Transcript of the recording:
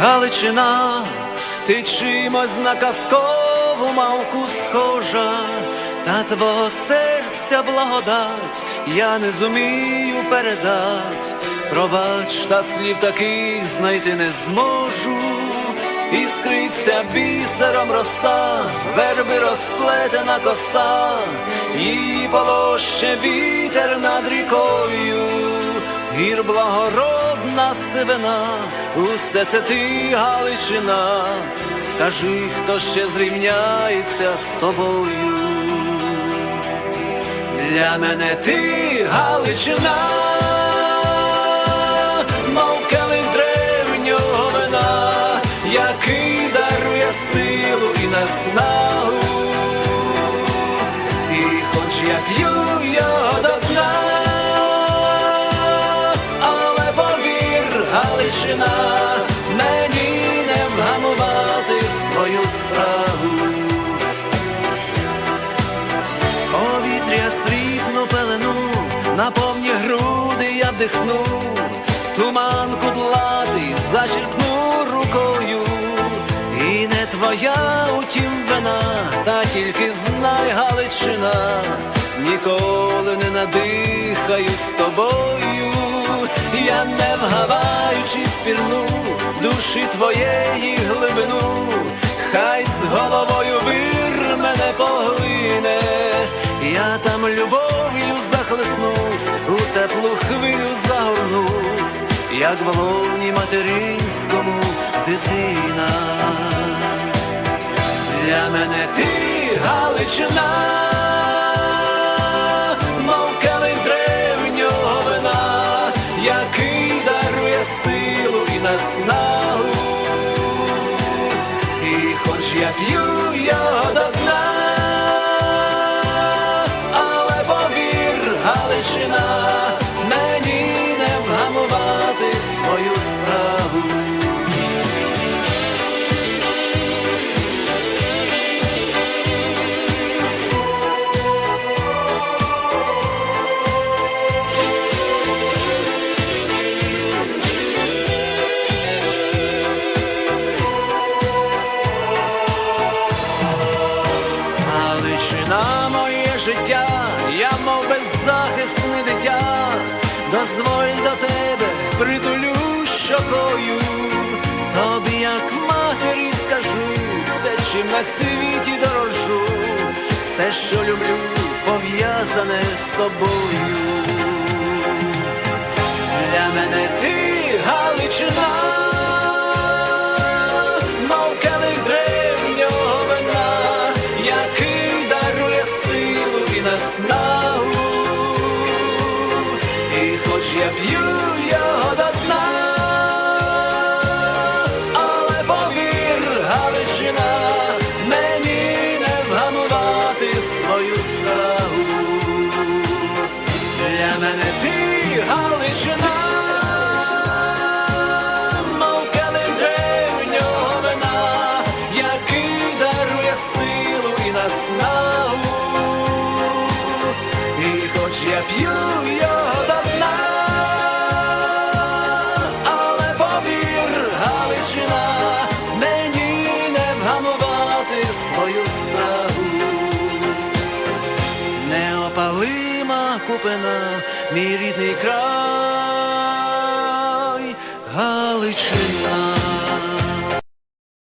Галичина, ти чимось на казкову мавку схожа, та твого серця благодать я не зумію передать. Пробач, та слів таких знайти не зможу. Іскриться бісером роса, верби розплетена коса, і полоще вітер над рікою, гір благородна сивина, усе це ти, Галичина, скажи, хто ще зрівняється з тобою. Для мене ти Галичина, мов келих древнього вина, який дарує силу і наснагу. І хоч я п'ю Галичина, мені не вгамувати свою справу. Повітря срібну пелену, на повні груди я вдихну, туман кудлатий зачеркну рукою, і не твоя утім вина, та тільки знай Галичина, ніколи не надихаю з тобою, я не вгаваючи спірну душі твоєї глибину, хай з головою вир мене поглине, я там любов'ю захлеснусь, у теплу хвилю загорнусь, як в лоні материнському дитина. Для мене ти Галичина, життя, я мов беззахисне дитя, дозволь до тебе притулю щокою, тобі, як матері, скажу, все, чим на світі дорожу, все, що люблю, пов'язане з тобою. Для мене ти Галичина, я п'ю його до дна, але повір, Галичина, мені не вгамувати свою справу. Для мене ти Галичина, мов келих неопалима мій рідний край Галичина.